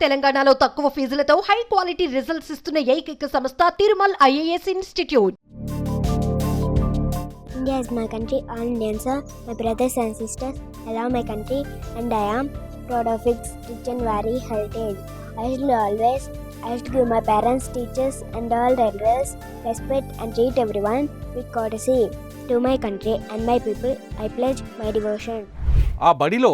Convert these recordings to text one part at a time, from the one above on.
తెలంగాణలో తక్కువ ఫీజులతో high quality results ఇస్తున్న ఏకైక సంస్థ Tirumal IAS institute. India is my country all Indian my brothers and sisters ఎలా my country and I am proud of its rich and varied heritage I should always I should give my parents teachers and all regulars respect and treat everyone with courtesy to my country and my people I pledge my devotion ఆ బడిలో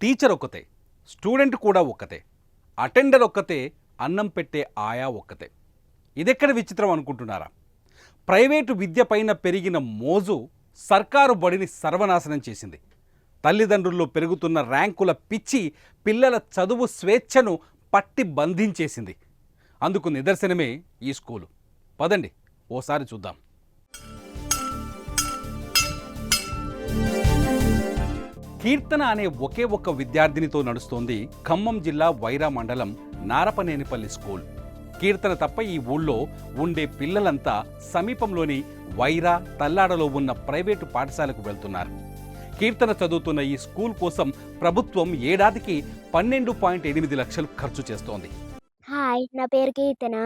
teacher ఒకతే student కూడా ఒకతే attender ఒక్కతే అన్నం పెట్టే ఆయా ఒక్కతే. ఇదెక్కడ విచిత్రం అనుకుంటున్నారా? ప్రైవేటు విద్యపైన పెరిగిన మోజు సర్కారు బడిని సర్వనాశనం చేసింది. తల్లిదండ్రుల్లో పెరుగుతున్న ర్యాంకుల పిచ్చి పిల్లల చదువు స్వేచ్ఛను పట్టి బంధించేసింది. అందుకు నిదర్శనమే ఈ స్కూలు. పదండి ఓసారి చూద్దాం. కీర్తన అనే ఒకే ఒక్క విద్యార్థినితో నడుస్తోంది ఖమ్మం జిల్లా వైరా మండలం నారపనేనిపల్లి స్కూల్. కీర్తన తప్ప ఈ ఊళ్ళో ఉండే పిల్లలంతా సమీపంలోని వైరా తల్లాడలో ఉన్న ప్రైవేటు పాఠశాలకు వెళ్తున్నారు. కీర్తన చదువుతున్న ఈ స్కూల్ కోసం ప్రభుత్వం ఏడాదికి పన్నెండు పాయింట్ ఎనిమిది లక్షలు ఖర్చు చేస్తోంది. హాయ్ నా పేరు కీర్తన.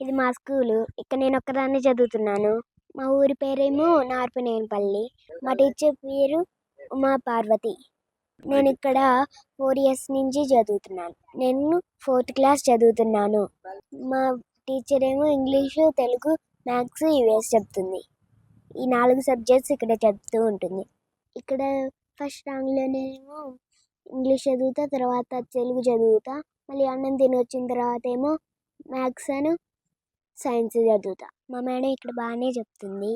ఇది మా స్కూలు. ఇక్కడ నేను ఒక్కదాన్ని చదువుతున్నాను. మా ఊరి పేరేమో నార్పనేనిపల్లి. మా టీచర్ పేరు ఉమా పార్వతి. నేను ఇక్కడ ఫోర్ ఇయర్స్ నుంచి చదువుతున్నాను. నేను ఫోర్త్ క్లాస్ చదువుతున్నాను. మా టీచర్ ఏమో ఇంగ్లీషు తెలుగు మ్యాథ్స్ యూఎస్ చెప్తుంది. ఈ నాలుగు సబ్జెక్ట్స్ ఇక్కడ చెప్తూ ఉంటుంది. ఇక్కడ ఫస్ట్ ర్యాంక్లోనేమో ఇంగ్లీష్ చదువుతా తర్వాత తెలుగు చదువుతా మళ్ళీ అన్నం తిని వచ్చిన తర్వాత ఏమో మ్యాథ్స్ అని సైన్స్ చదువుతా. మా మేడం ఇక్కడ బాగానే చెప్తుంది.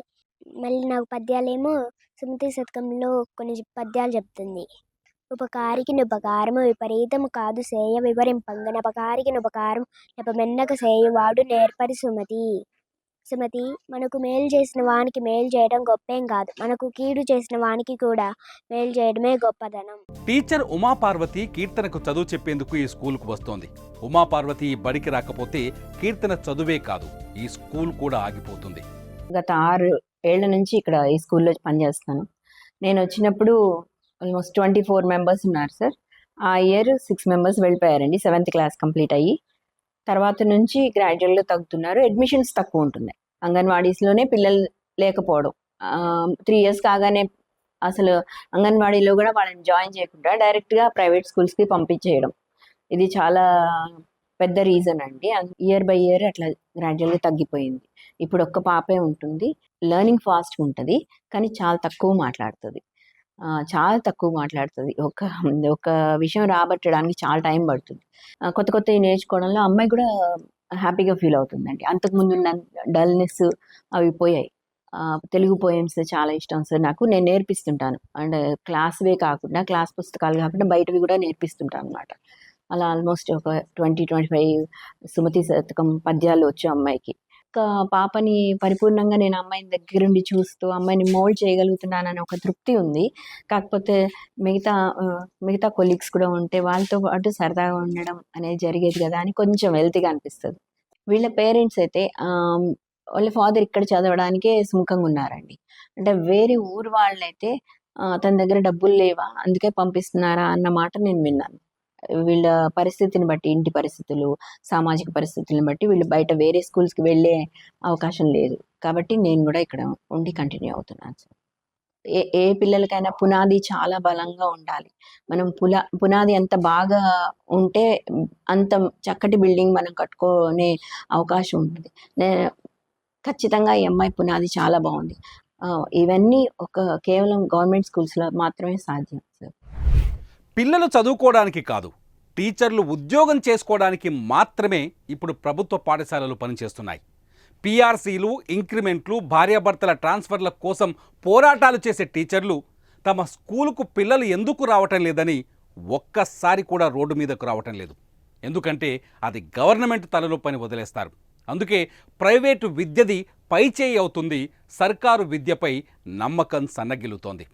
మళ్ళీ నాకు పద్యాలేమో సుమతి శతకంలో కొన్ని పద్యాలు చెప్తుంది. ఉపకారికి నుపకారము విపరీతము కాదు సేయ వివరింపంగ నపకారికి నుపకారం నెపమెన్నక సేయవాడు నేర్పరి సుమతి. సుమతి మనకు మేలు చేసిన వానికి మేలు చేయడం గొప్పేం కాదు. మనకు కీడు చేసిన వానికి కూడా మేలు చేయడమే గొప్పదనం. టీచర్ ఉమాపార్వతి కీర్తనకు చదువు చెప్పేందుకు ఈ స్కూల్కు వస్తోంది. ఉమాపార్వతి ఈ బడికి రాకపోతే కీర్తన చదువే కాదు. ఈ స్కూల్ కూడా ఆగిపోతుంది. గత ఆరు ఏళ్ళ నుంచి ఇక్కడ ఈ స్కూల్లో పనిచేస్తాను. నేను వచ్చినప్పుడు ఆల్మోస్ట్ ట్వంటీ ఫోర్ మెంబర్స్ ఉన్నారు సార్. ఆ ఇయర్ సిక్స్ మెంబర్స్ వెళ్ళిపోయారండి సెవెంత్ క్లాస్ కంప్లీట్ అయ్యి. తర్వాత నుంచి గ్రాడ్యువల్గా తగ్గుతున్నారు అడ్మిషన్స్ తక్కువ ఉంటున్నాయి. అంగన్వాడీస్లోనే పిల్లలు లేకపోవడం. త్రీ ఇయర్స్ కాగానే అసలు అంగన్వాడీలో కూడా వాళ్ళని జాయిన్ చేయకుండా డైరెక్ట్గా ప్రైవేట్ స్కూల్స్కి పంపించేయడం. ఇది చాలా పెద్ద రీజన్ అండి. ఇయర్ బై ఇయర్ అట్లా గ్రాడ్యువల్గా తగ్గిపోయింది. ఇప్పుడు ఒక్క పాపే ఉంటుంది. లెర్నింగ్ ఫాస్ట్గా ఉంటుంది కానీ చాలా తక్కువ మాట్లాడుతుంది. చాలా తక్కువ మాట్లాడుతుంది. ఒక ఒక విషయం రాబట్టడానికి చాలా టైం పడుతుంది. కొత్త కొత్తవి నేర్చుకోవడంలో అమ్మాయి కూడా హ్యాపీగా ఫీల్ అవుతుందండి. అంతకుముందు ఉన్న డల్నెస్ అవి పోయాయి. తెలుగు పోయమ్స్ చాలా ఇష్టం సార్ నాకు. నేను నేర్పిస్తుంటాను. అండ్ క్లాస్వే కాకుండా క్లాస్ పుస్తకాలు కాకుండా బయటవి కూడా నేర్పిస్తుంటాను అనమాట అలా ఆల్మోస్ట్ ఒక ట్వంటీ ట్వంటీ ఫైవ్ సుమతి శతకం పద్యాలు వచ్చు అమ్మాయికి. పాపని పరిపూర్ణంగా నేను అమ్మాయిని దగ్గరుండి చూస్తూ అమ్మాయిని మోల్డ్ చేయగలుగుతున్నానని ఒక తృప్తి ఉంది. కాకపోతే మిగతా మిగతా కొలీగ్స్ కూడా ఉంటే వాళ్ళతో పాటు సరదాగా ఉండడం అనేది జరిగేది కదా అని కొంచెం వెల్తీగా అనిపిస్తుంది. వీళ్ళ పేరెంట్స్ అయితే వాళ్ళ ఫాదర్ ఇక్కడ చదవడానికే సుముఖంగా ఉన్నారండి. అంటే వేరే ఊరు వాళ్ళైతే తన దగ్గర డబ్బులు లేవా అందుకే పంపిస్తున్నారా అన్న మాట నేను విన్నాను. వీళ్ళ పరిస్థితిని బట్టి ఇంటి పరిస్థితులు సామాజిక పరిస్థితులను బట్టి వీళ్ళు బయట వేరే స్కూల్స్కి వెళ్ళే అవకాశం లేదు. కాబట్టి నేను కూడా ఇక్కడ ఉండి కంటిన్యూ అవుతున్నాను సార్. ఏ ఏ పిల్లలకైనా పునాది చాలా బలంగా ఉండాలి. మనం పులా పునాది ఎంత బాగా ఉంటే అంత చక్కటి బిల్డింగ్ మనం కట్టుకునే అవకాశం ఉంటుంది. నేను ఖచ్చితంగా ఈ అమ్మాయి పునాది చాలా బాగుంది. ఇవన్నీ ఒక కేవలం గవర్నమెంట్ స్కూల్స్లో మాత్రమే సాధ్యం. పిల్లలు చదువుకోవడానికి కాదు టీచర్లు ఉద్యోగం చేసుకోవడానికి మాత్రమే ఇప్పుడు ప్రభుత్వ పాఠశాలలు పనిచేస్తున్నాయి. పీఆర్సీలు ఇంక్రిమెంట్లు భార్యాభర్తల ట్రాన్స్ఫర్ల కోసం పోరాటాలు చేసే టీచర్లు తమ స్కూలుకు పిల్లలు ఎందుకు రావటం లేదని ఒక్కసారి కూడా రోడ్డు మీదకు రావటం లేదు. ఎందుకంటే అది గవర్నమెంట్ తలలో పని వదిలేస్తారు. అందుకే ప్రైవేటు విద్యది పైచేయి అవుతుంది సర్కారు విద్యపై నమ్మకం సన్నగిలుతోంది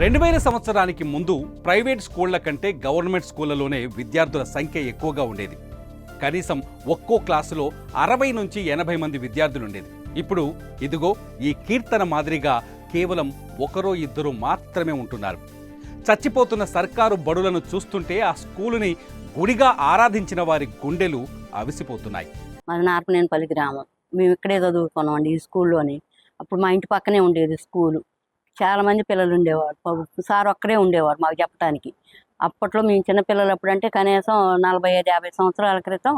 రెండు వేల సంవత్సరానికి ముందు ప్రైవేట్ స్కూళ్ళ కంటే గవర్నమెంట్ స్కూళ్ళలోనే విద్యార్థుల సంఖ్య ఎక్కువగా ఉండేది. కనీసం ఒక్కో క్లాసులో అరవై నుంచి ఎనభై మంది విద్యార్థులు ఉండేది ఇప్పుడు ఇదిగో ఈ కీర్తన మాదిరిగా కేవలం ఒకరో ఇద్దరు మాత్రమే ఉంటున్నారు. చచ్చిపోతున్న సర్కారు బడులను చూస్తుంటే ఆ స్కూలుని గుడిగా ఆరాధించిన వారి గుండెలు అవిసిపోతున్నాయి. మాది నార్పనేనిపల్లి గ్రామం. మేము ఇక్కడే చదువుకున్నామండి ఈ స్కూల్లోని. అప్పుడు మా ఇంటి పక్కనే ఉండేది స్కూలు. చాలా మంది పిల్లలు ఉండేవారు సార్ ఒక్కడే ఉండేవారు మాకు చెప్పడానికి అప్పట్లో మేము చిన్న పిల్లలు అప్పుడంటే కనీసం నలభై ఐదు యాభై సంవత్సరాల క్రితం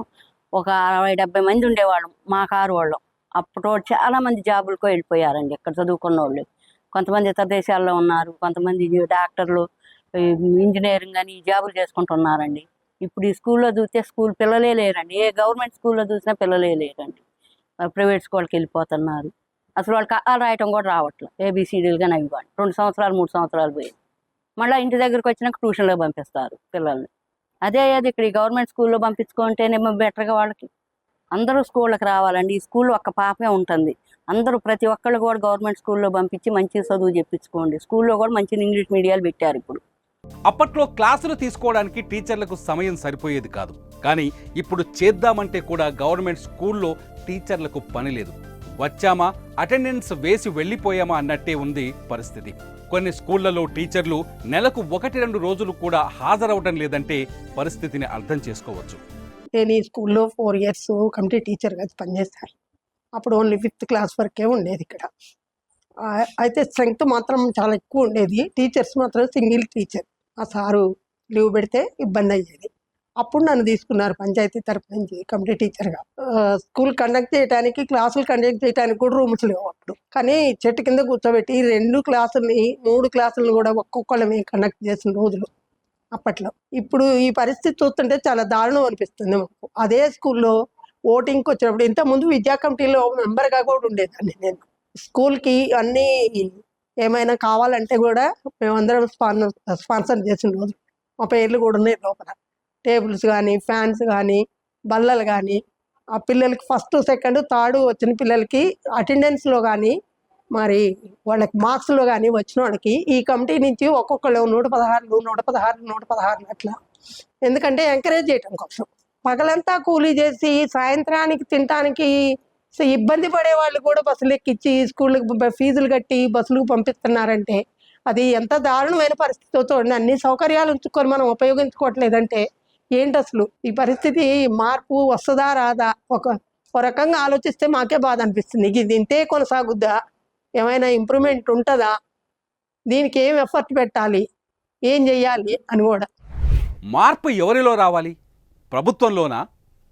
ఒక అరవై డెబ్బై మంది ఉండేవాళ్ళం మా కారు వాళ్ళం. అప్పట్లో చాలామంది జాబులకు వెళ్ళిపోయారండి ఇక్కడ చదువుకున్న వాళ్ళు కొంతమంది ఇతర దేశాల్లో ఉన్నారు కొంతమంది డాక్టర్లు ఇంజనీరింగ్ అని ఈ జాబులు చేసుకుంటున్నారండి. ఇప్పుడు ఈ స్కూల్లో చూస్తే స్కూల్ పిల్లలే లేరండి. ఏ గవర్నమెంట్ స్కూల్లో చూసినా పిల్లలే లేరండి. ప్రైవేట్ స్కూల్కి వెళ్ళిపోతున్నారు. అసలు వాళ్ళకి ఆ రాయటం కూడా రావట్లేదు ఏబీసీడీలు కానీ అవి కానీ రెండు సంవత్సరాలు మూడు సంవత్సరాలు పోయి మళ్ళీ ఇంటి దగ్గరికి వచ్చినాక ట్యూషన్లో పంపిస్తారు పిల్లల్ని. అదే అది ఇక్కడ ఈ గవర్నమెంట్ స్కూల్లో పంపించుకుంటేనేమో బెటర్గా వాళ్ళకి. అందరూ స్కూళ్ళకి రావాలండి. ఈ స్కూల్లో ఒక్క పాపే ఉంటుంది. అందరూ ప్రతి ఒక్కళ్ళు కూడా గవర్నమెంట్ స్కూల్లో పంపించి మంచి చదువు చెప్పించుకోండి. స్కూల్లో కూడా మంచి ఇంగ్లీష్ మీడియాలు పెట్టారు ఇప్పుడు. అప్పట్లో క్లాసులు తీసుకోవడానికి టీచర్లకు సమయం సరిపోయేది కాదు. కానీ ఇప్పుడు చేద్దామంటే కూడా గవర్నమెంట్ స్కూల్లో టీచర్లకు పని లేదు. వచ్చామా? అటెండెన్స్ వేసి వెళ్ళిపోయామా అన్నట్టే ఉంది పరిస్థితి. కొన్ని స్కూళ్ళలో టీచర్లు నెలకు ఒకటి రెండు రోజులు కూడా హాజరవడం లేదంటే పరిస్థితిని అర్థం చేసుకోవచ్చు. నేను ఈ స్కూల్లో ఫోర్ ఇయర్స్ కమిటీ టీచర్గా పనిచేశాను. అప్పుడు ఓన్లీ ఫిఫ్త్ క్లాస్ వరకే ఉండేది ఇక్కడ. అయితే స్ట్రెంగ్త్ మాత్రం చాలా ఎక్కువ ఉండేది. టీచర్స్ మాత్రం సింగిల్ టీచర్. ఆ సారు లీవ్ పెడితే ఇబ్బంది అయ్యేది. అప్పుడు నన్ను తీసుకున్నారు పంచాయతీ తరపు నుంచి కమిటీ టీచర్గా స్కూల్ కండక్ట్ చేయడానికి క్లాసులు కండక్ట్ చేయడానికి కూడా రూమ్స్ లేవు అప్పుడు. కానీ చెట్టు కింద కూర్చోబెట్టి రెండు క్లాసుల్ని మూడు క్లాసులను కూడా ఒక్కొక్కళ్ళమే కండక్ట్ చేసిన రోజులు అప్పట్లో. ఇప్పుడు ఈ పరిస్థితి చూస్తుంటే చాలా దారుణం అనిపిస్తుంది మాకు. అదే స్కూల్లో ఓటింగ్కి వచ్చినప్పుడు ఇంతకుముందు విద్యా కమిటీలో మెంబర్గా కూడా ఉండేదాన్ని నేను. స్కూల్కి అన్నీ ఏమైనా కావాలంటే కూడా మేమందరం స్పాన్సర్ స్పాన్సర్ చేసిన రోజు మా పేర్లు కూడా ఉన్నాయి లోపల. టేబుల్స్ కానీ ఫ్యాన్స్ కానీ బల్లలు కానీ ఆ పిల్లలకి ఫస్ట్ సెకండ్ థర్డ్ వచ్చిన పిల్లలకి అటెండెన్స్లో కానీ మరి వాళ్ళకి మార్క్స్లో కానీ వచ్చిన వాళ్ళకి ఈ కమిటీ నుంచి ఒక్కొక్కళ్ళు నూట పదహారులు నూట పదహారు నూట పదహారులు అట్లా. ఎందుకంటే ఎంకరేజ్ చేయటం కోసం. పగలంతా కూలీ చేసి సాయంత్రానికి తినటానికి ఇబ్బంది పడే వాళ్ళు కూడా బస్సులు ఎక్కించి స్కూళ్ళకి ఫీజులు కట్టి బస్సులకు పంపిస్తున్నారంటే అది ఎంత దారుణమైన పరిస్థితితో చూడండి. అన్ని సౌకర్యాలు ఉంచుకొని మనం ఉపయోగించుకోవట్లేదంటే ఏంటి అసలు ఈ పరిస్థితి మార్పు వస్తుందా రాదా? ఒక ఒక రకంగా ఆలోచిస్తే మాకే బాధ అనిపిస్తుంది ఇది ఇంతే కొనసాగుద్దా? ఏమైనా ఇంప్రూవ్మెంట్ ఉంటుందా? దీనికి ఏం ఎఫర్ట్ పెట్టాలి? ఏం చెయ్యాలి అని కూడా. మార్పు ఎవరిలో రావాలి? ప్రభుత్వంలోనా?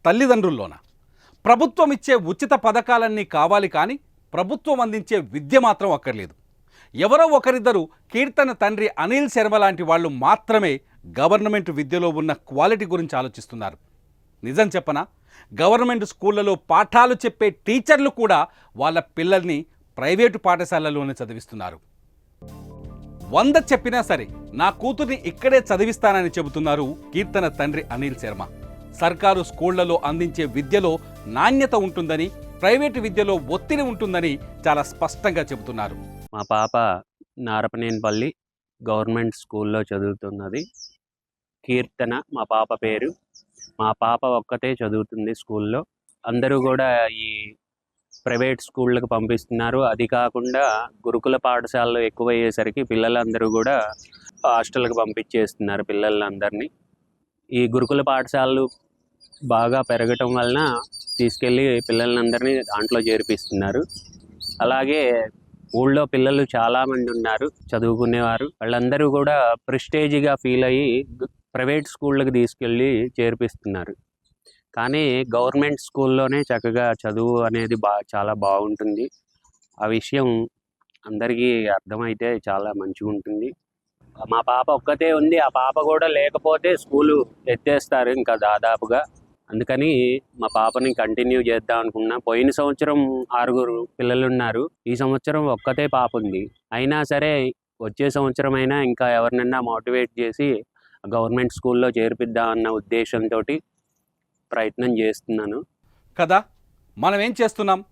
తల్లిదండ్రుల్లోనా? ప్రభుత్వం ఇచ్చే ఉచిత పథకాలన్నీ కావాలి కానీ ప్రభుత్వం అందించే విద్య మాత్రం అక్కర్లేదు. ఎవరో ఒకరిద్దరు కీర్తన తండ్రి అనిల్ శర్మ లాంటి వాళ్ళు మాత్రమే గవర్నమెంట్ విద్యలో ఉన్న క్వాలిటీ గురించి ఆలోచిస్తున్నారు. నిజం చెప్పనా? గవర్నమెంట్ స్కూళ్ళలో పాఠాలు చెప్పే టీచర్లు కూడా వాళ్ళ పిల్లల్ని ప్రైవేటు పాఠశాలలోనే చదివిస్తున్నారు. వంద చెప్పినా సరే నా కూతుర్ని ఇక్కడే చదివిస్తానని చెబుతున్నారు కీర్తన తండ్రి అనిల్ శర్మ. సర్కారు స్కూళ్ళలో అందించే విద్యలో నాణ్యత ఉంటుందని ప్రైవేటు విద్యలో ఒత్తిడి ఉంటుందని చాలా స్పష్టంగా చెబుతున్నారు. మా పాప నారపనేనిపల్లి గవర్నమెంట్ స్కూల్లో చదువుతున్నది. కీర్తన మా పాప పేరు. మా పాప ఒక్కతే చదువుతుంది స్కూల్లో. అందరూ కూడా ఈ ప్రైవేట్ స్కూళ్ళకు పంపిస్తున్నారు. అది కాకుండా గురుకుల పాఠశాలలో ఎక్కువ అయ్యేసరికి పిల్లలందరూ కూడా హాస్టల్కి పంపించేస్తున్నారు పిల్లలందరినీ. ఈ గురుకుల పాఠశాలలు బాగా పెరగటం వలన తీసుకెళ్ళి పిల్లలందరినీ దాంట్లో చేర్పిస్తున్నారు. అలాగే ఊళ్ళో పిల్లలు చాలా మంది ఉన్నారు చదువుకునేవారు. వాళ్ళందరూ కూడా ప్రెస్టేజ్గా ఫీల్ అయ్యి ప్రైవేట్ స్కూళ్ళకి తీసుకెళ్ళి చేర్పిస్తున్నారు. కానీ గవర్నమెంట్ స్కూల్లోనే చక్కగా చదువు అనేది బా చాలా బాగుంటుంది. ఆ విషయం అందరికీ అర్థమైతే చాలా మంచిగా ఉంటుంది. మా పాప ఒక్కతే ఉంది. ఆ పాప కూడా లేకపోతే స్కూలు ఎత్తేస్తారు ఇంకా దాదాపుగా. అందుకని మా పాపని కంటిన్యూ చేద్దాం అనుకున్నా. పోయిన సంవత్సరం ఆరుగురు పిల్లలు ఉన్నారు. ఈ సంవత్సరం ఒక్కతే పాప ఉంది. అయినా సరే వచ్చే సంవత్సరం అయినా ఇంకా ఎవరినైనా మోటివేట్ చేసి గవర్నమెంట్ స్కూల్లో చేర్పిద్దాం అన్న ఉద్దేశంతో ప్రయత్నం చేస్తున్నాను. కదా? మనం ఏం చేస్తున్నాం?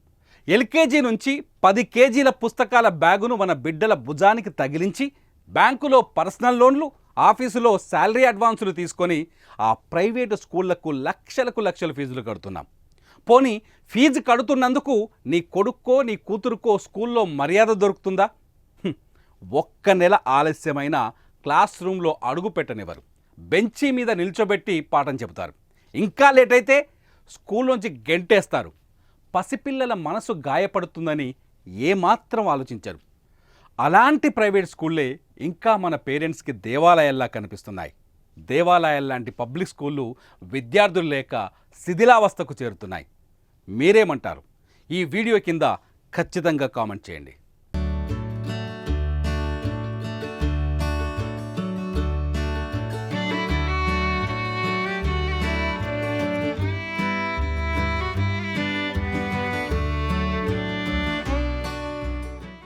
ఎల్కేజీ నుంచి పది కేజీల పుస్తకాల బ్యాగును మన బిడ్డల భుజానికి తగిలించి బ్యాంకులో పర్సనల్ లోన్లు ఆఫీసులో శాలరీ అడ్వాన్సులు తీసుకొని ఆ ప్రైవేటు స్కూళ్ళకు లక్షలకు లక్షల ఫీజులు కడుతున్నాం. పోనీ ఫీజు కడుతున్నందుకు నీ కొడుక్కో నీ కూతురుకో స్కూల్లో మర్యాద దొరుకుతుందా? ఒక్క నెల ఆలస్యమైన క్లాస్ రూమ్లో అడుగు పెట్టనివ్వరు. బెంచీ మీద నిల్చోబెట్టి పాఠం చెబుతారు. ఇంకా లేట్ అయితే స్కూల్లోంచి గెంటేస్తారు. పసిపిల్లల మనసు గాయపడుతుందని ఏమాత్రం ఆలోచించరు. అలాంటి ప్రైవేట్ స్కూళ్ళే ఇంకా మన పేరెంట్స్కి దేవాలయాల్లా కనిపిస్తున్నాయి. దేవాలయాల్లాంటి పబ్లిక్ స్కూళ్ళు విద్యార్థులు లేక శిథిలావస్థకు చేరుతున్నాయి. మీరేమంటారు? ఈ వీడియో కింద ఖచ్చితంగా కామెంట్ చేయండి.